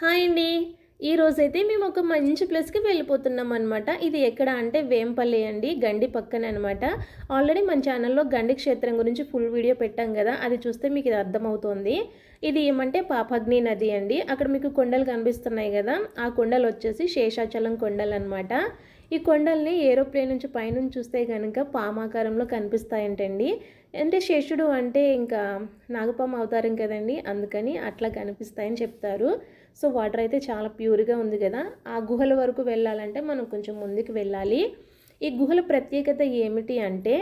Hi అండి. ఈ రోజైతే మేము ఒక మంచి ప్లేస్కి వెళ్ళిపోతున్నాం అనమాట ఇది ఎక్కడ అంటే వేంపల్లి అండి గండి పక్కన అనమాట ఆల్రెడీ మన ఛానల్లో గండి క్షేత్రం గురించి ఫుల్ వీడియో పెట్టాం కదా అది చూస్తే మీకు ఇది అర్థమవుతుంది. ఇది ఏమంటే పాపగ్ని నది అండి. అక్కడ మీకు కొండలు కనిపిస్తున్నాయి కదా ఆ కొండలు వచ్చేసి శేషాచలం కొండలు అనమాట ఈ కొండల్ని ఏరోప్లేన్ నుంచి పైనుంచి చూస్తే కనుక పామాకారంలో కనిపిస్తాయంటండి. అంటే శేషుడు అంటే ఇంకా నాగపామ అవతారం కదండి అందుకని అట్లా కనిపిస్తాయని చెప్తారు. సో వాటర్ అయితే చాలా ప్యూర్గా ఉంది కదా. ఆ గుహల వరకు వెళ్ళాలంటే మనం కొంచెం ముందుకు వెళ్ళాలి. ఈ గుహల ప్రత్యేకత ఏమిటి అంటే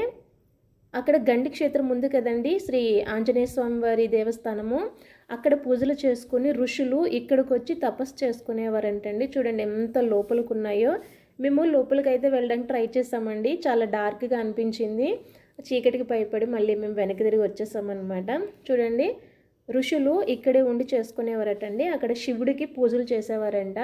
అక్కడ గండి క్షేత్రం ఉంది కదండి శ్రీ ఆంజనేయ స్వామి వారి దేవస్థానము. అక్కడ పూజలు చేసుకుని ఋషులు ఇక్కడికి వచ్చి తపస్సు చేసుకునేవారంటండి. చూడండి ఎంత లోపలికి ఉన్నాయో మేము లోపలికి అయితే వెళ్ళడానికి ట్రై చేసామండి. చాలా డార్క్గా అనిపించింది. చీకటికి భయపడి మళ్ళీ మేము వెనక్కి తిరిగి వచ్చేసామన్నమాట చూడండి ఋషులు ఇక్కడే ఉండి చేసుకునేవారటండి. అక్కడ శివుడికి పూజలు చేసేవారంట.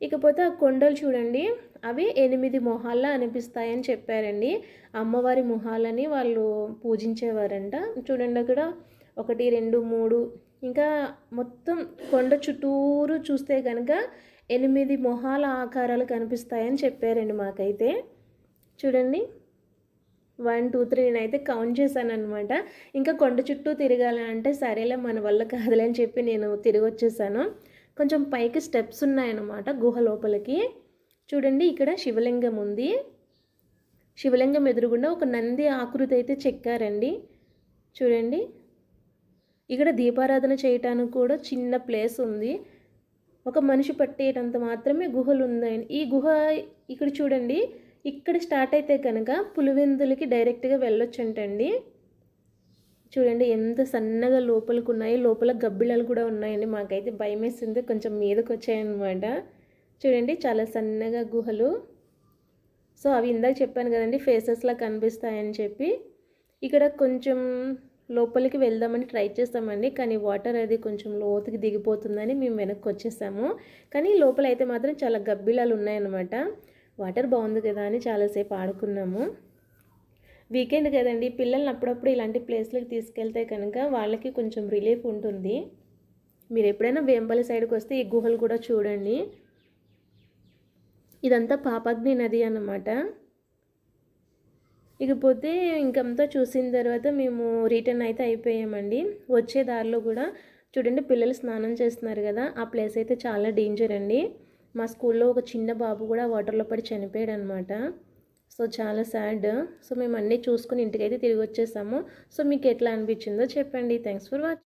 ఇకపోతే ఆ కొండలు చూడండి అవి ఎనిమిది మొహాల్లా అనిపిస్తాయని చెప్పారండి. అమ్మవారి మొహాలని వాళ్ళు పూజించేవారంట. చూడండి అక్కడ ఒకటి రెండు మూడు ఇంకా మొత్తం కొండ చుట్టూరు చూస్తే కనుక ఎనిమిది మొహాల ఆకారాలు కనిపిస్తాయని చెప్పారండి మాకైతే. చూడండి. వన్ టూ త్రీ నేనైతే కౌంట్ చేశాను అనమాట ఇంకా కొండ చుట్టూ తిరగాలి అంటే సరేలే మన వల్ల కాదులే అని చెప్పి నేను తిరిగి వచ్చేసాను. కొంచెం పైకి స్టెప్స్ ఉన్నాయన్నమాట గుహ లోపలికి. చూడండి ఇక్కడ శివలింగం ఉంది. శివలింగం ఎదురుగుండా ఒక నంది ఆకృతి అయితే చెక్కారండి. చూడండి. ఇక్కడ దీపారాధన చేయటానికి కూడా చిన్న ప్లేస్ ఉంది. ఒక మనిషి పట్టేటంత మాత్రమే గుహలు ఉన్నాయి ఈ గుహ ఇక్కడ చూడండి ఇక్కడ స్టార్ట్ అయితే కనుక పులివెందులకి డైరెక్ట్గా వెళ్ళొచ్చంటండి. చూడండి ఎంత సన్నగా లోపలికి ఉన్నాయి లోపల గబ్బిళాలు కూడా ఉన్నాయండి. మాకైతే భయం వేసింది కొంచెం మీదకి వచ్చాయన్నమాట చూడండి చాలా సన్నగా గుహలు. సో అవి ఇందాక చెప్పాను కదండి ఫేసెస్లా కనిపిస్తాయని చెప్పి. ఇక్కడ కొంచెం లోపలికి వెళ్దామని ట్రై చేస్తామండి. కానీ వాటర్ అది కొంచెం లోతుకి దిగిపోతుందని మేము వెనక్కి వచ్చేసాము. కానీ లోపల అయితే మాత్రం చాలా గబ్బిలాలు ఉన్నాయన్నమాట. వాటర్ బాగుంది కదా అని చాలాసేపు ఆడుకున్నాము. వీకెండ్ కదండి. పిల్లల్ని అప్పుడప్పుడు ఇలాంటి ప్లేస్లకు తీసుకెళ్తే కనుక వాళ్ళకి కొంచెం రిలీఫ్ ఉంటుంది. మీరు ఎప్పుడైనా వేంపల్లి సైడ్కి వస్తే ఈ గుహలు కూడా చూడండి. ఇదంతా పాపగ్ని నది అన్నమాట. ఇకపోతే ఇంకంతా చూసిన తర్వాత మేము రిటర్న్ అయితే అయిపోయామండి. వచ్చే దారిలో కూడా చూడండి పిల్లలు స్నానం చేస్తున్నారు కదా ఆ ప్లేస్ అయితే చాలా డేంజర్ అండి. మా స్కూల్లో ఒక చిన్న బాబు కూడా వాటర్లో పడి చనిపోయాడు అనమాట సో చాలా సాడ్ సో మేము అన్నీ చూసుకుని ఇంటికైతే తిరిగి వచ్చేసాము. సో మీకు ఎట్లా అనిపించిందో చెప్పండి. Thanks for watching